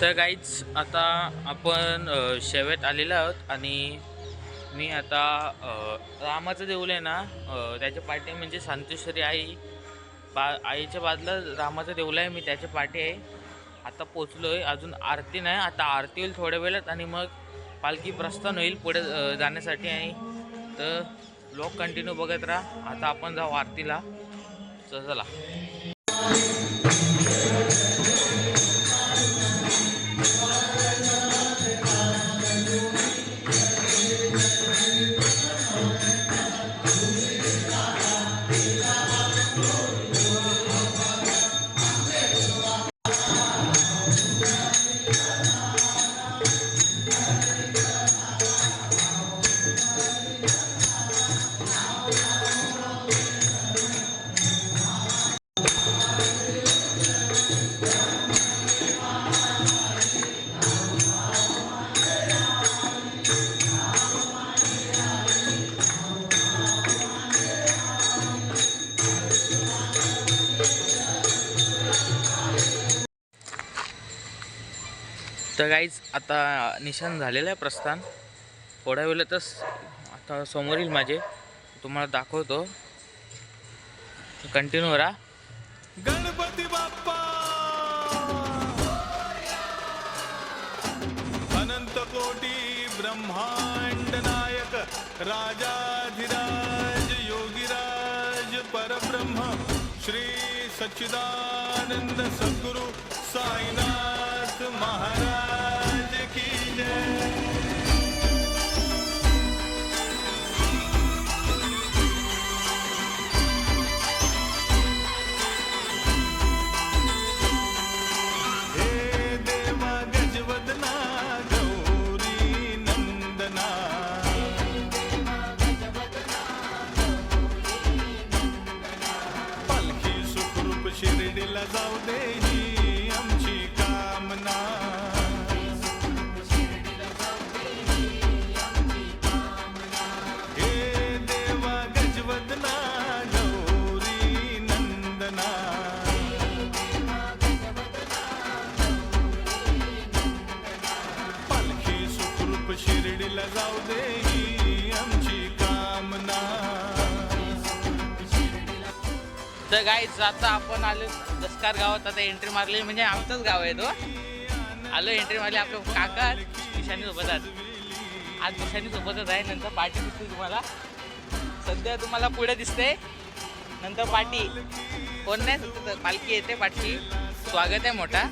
तर काहीच आता आपण शेवट आलेलो आहोत आणि मी आता रामाचं देऊल आहे ना त्याच्या पाठी म्हणजे शांतेश्वरी आई बा आईच्या बाजूला रामाचं देऊल आहे मी त्याच्या पाठी आहे. आता पोचलो आहे अजून आरती नाही आता आरती होईल थोड्या वेळात आणि मग पालखी प्रस्थान होईल पुढे जाण्यासाठी आणि तर लोक कंटिन्यू बघत राहा. आता आपण जाऊ आरतीला. चला. तर काहीच आता निशाण झालेलं आहे प्रस्थान. थोड्या वेळातच आता समोर येईल माझे. तुम्हाला दाखवतो. कंटिन्यू राहा गणपती बाप्पा! अनंत कोटी ब्रह्मांड नायक राजाधिराज योगीराज परब्रह्म श्री सच्चिदानंद सद्गुरु साईनाथ. મહારાજ કી જય. तर गाईच आता आपण आलो दसकार गावात आता एंट्री मारली म्हणजे आमचंच गाव आहे तो. आलो एंट्री मारली आपलं काका निशाणी सोबत आज आज निशाणी सोबतच आहे नंतर पार्टी दिसते तुम्हाला. सध्या तुम्हाला पुढे दिसते. नंतर पाठी कोण नाही पालखी येते पाठी स्वागत आहे मोठा.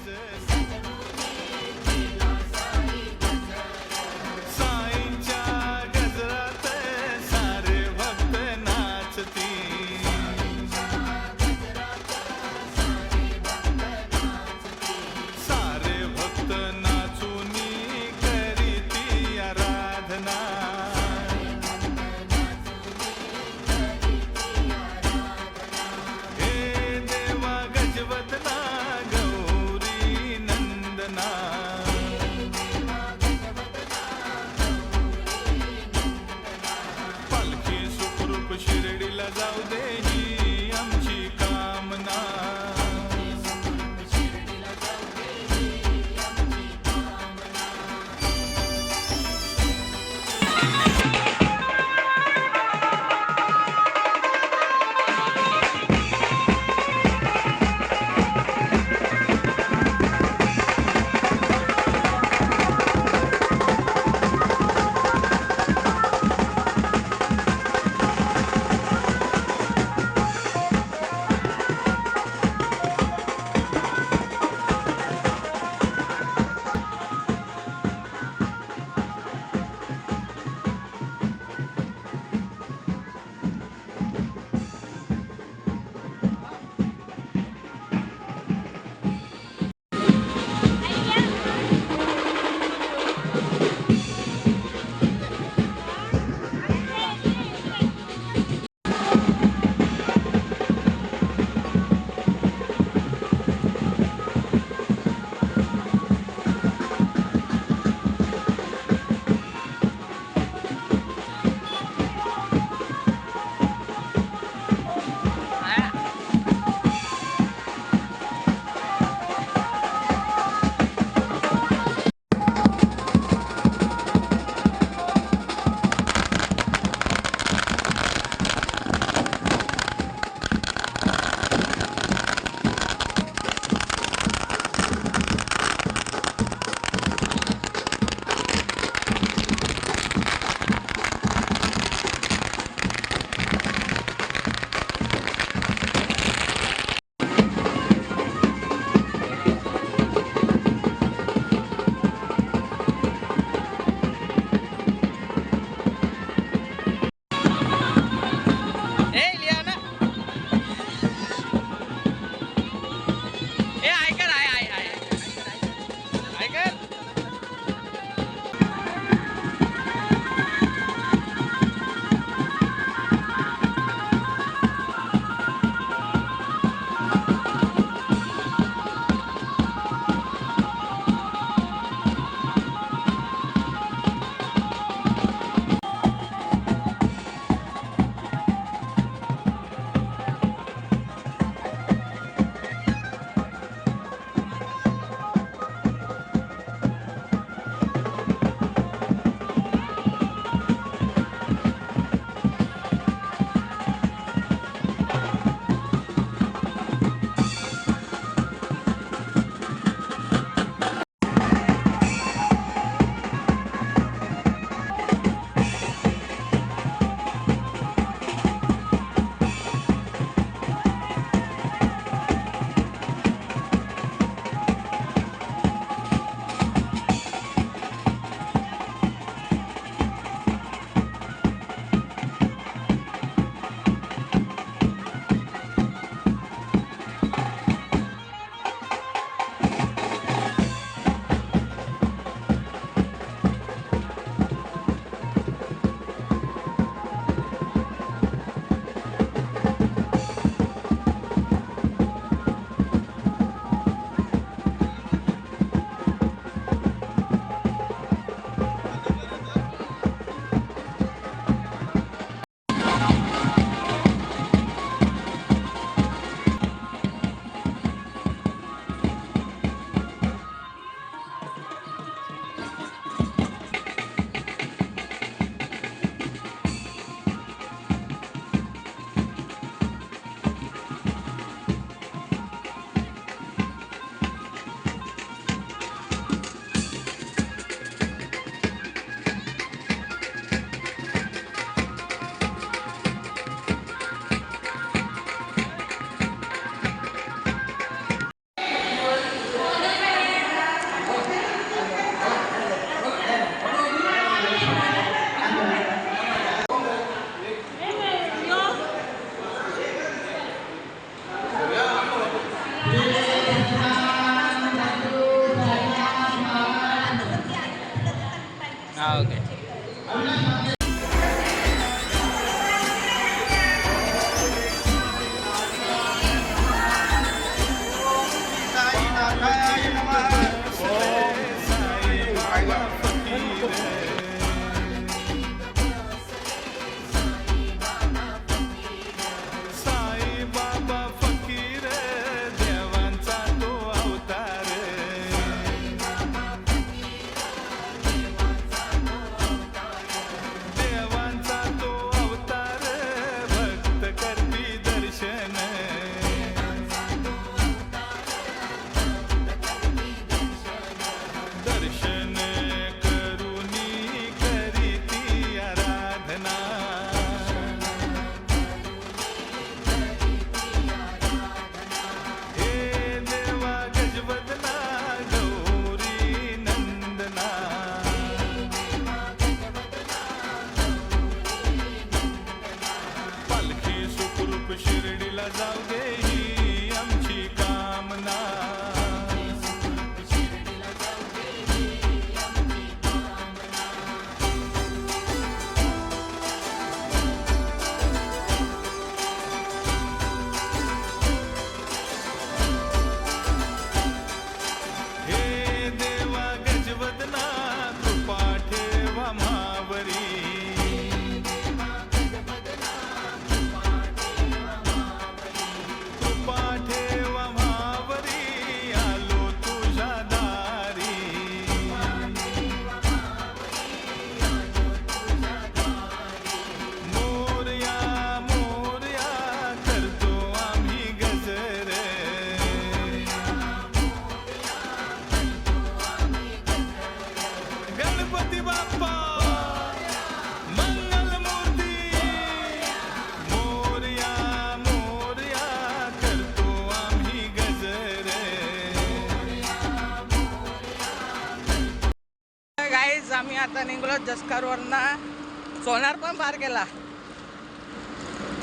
आम्ही निघलो जसकारवरनं सोनार पण पार केला.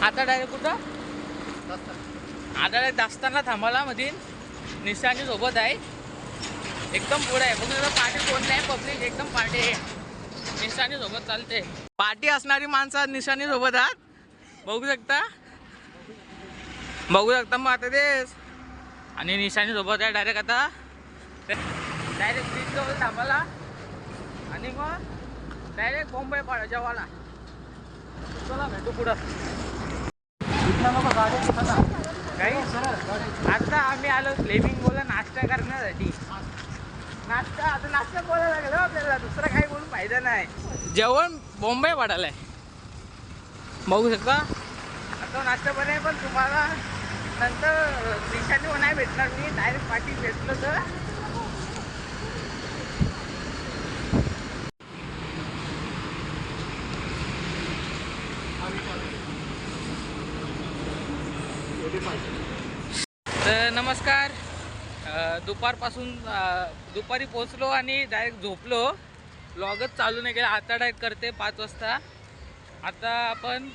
आता डायरेक्ट कुठं? आता डायरेक्ट दास्तानला थांबाला मधील. निशानी सोबत आहे. एकदम पुढे आहे. बघू पार्टी कोण नाही पब्लिक एकदम पार्टी आहे. निशाणी सोबत चालते. पार्टी असणारी माणसं निशानी सोबत आहात. बघू शकता. बघू शकता मग आता तेच आणि निशानी सोबत आहे डायरेक्ट आता. डायरेक्ट ब्रिज जवळ थांबाला आणि मग? डायरेक्ट मुंबई पाडा चला भेटू पुढं. काही? आता आम्ही आलो फ्लेमिंग बोला नाश्ता करण्यासाठी. नाश्ता आता नाश्ता बोलायला लागेल हो आपल्याला. दुसरं काही बोलून फायदा नाही. जेवण मुंबई पाडायला आहे. बघू शकता. आता नाश्ता बने पण तुम्हाला नंतर दिशाने नाही भेटणार. मी डायरेक्ट पाठी भेटलो तर तर नमस्कार. दुपारपासून दुपारी पोचलो आणि डायरेक्ट झोपलो. लॉगच चालू नाही केला. आता डायरेक्ट करते पाच वाजता. आता आपण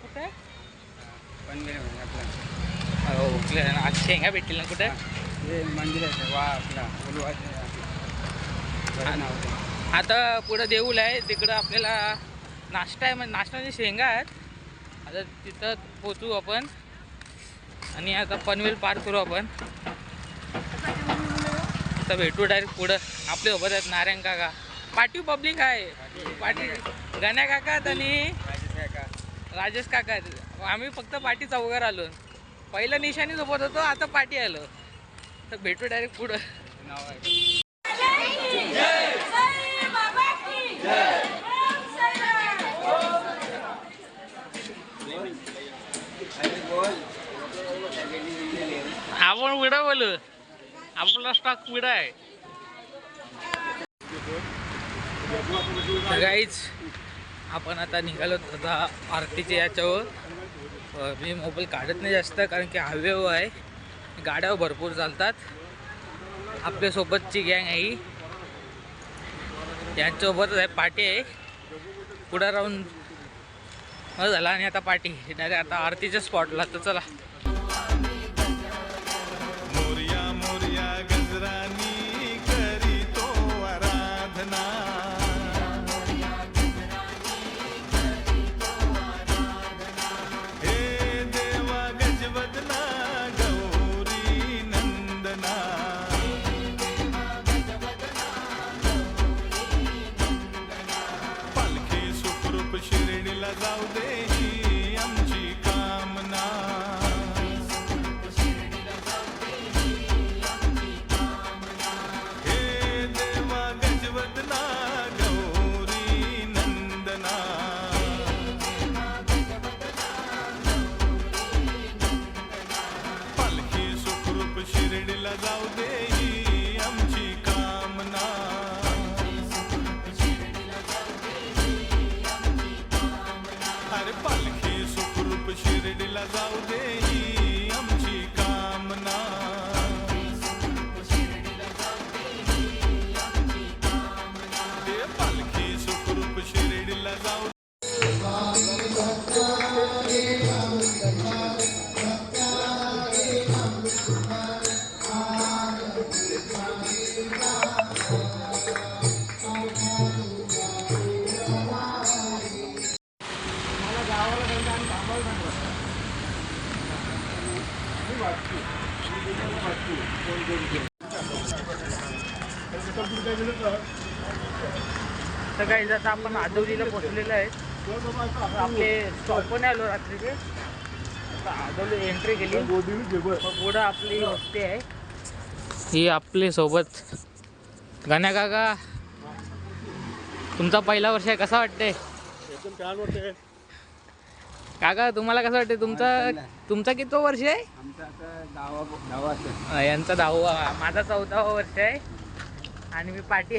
कुठे? हो उकले आज शेंगा भेटतील ना कुठे? मंदिर आहे वा आपला. आता पुढं देऊळ आहे. तिकडं आपल्याला नाश्ता आहे म्हणजे नाश्त्याचे शेंगा आहेत. आता तिथं पोचू आपण. आणि आता पनवेल पार करू आपण. आता भेटू डायरेक्ट पुढं. आपले सोबत आहेत नारायण काका. पाटीव पब्लिक आहे. पाटी गण्या काका आहेत आणि राजेश काका आहेत. आम्ही फक्त पाटी चौघार आलो. पहिलं निशाणी सोबत होतो आता पाटी आलो. तर भेटू डायरेक्ट पुढं. आपण विडा बोल आपला स्टॉक विडा आहे. गाईच आपण आता निघालो आता आरतीच्या याच्यावर. मी मोबाईल काढत नाही जास्त कारण की हायवेवर आहे. गाड्या भरपूर चालतात. आपल्यासोबतची गँग आहे यांच्यासोबतच आहे पाटी आहे. पुढं राहून झाला आणि आता पाटी डायरेक्ट आता आरतीच्या स्पॉटला तर चला. काही जसं आपण आदवलीला पोचलेलो आहे आपले स्टॉप पण आलो रात्रीचे. आदवली एंट्री केली. पुढं आपली वस्ती आहे. ही आपली सोबत. गाण्या काका तुमचा पहिला वर्ष आहे कसा वाटते एकदम छान वाटते काका तुम्हाला कसं वाटते तुमचा तुमचा किती वर्ष आहे? आमचं आता गावा गावाचं अं, यांचा दहावा माझा चौदावा वर्ष आहे. आणि मी पाठी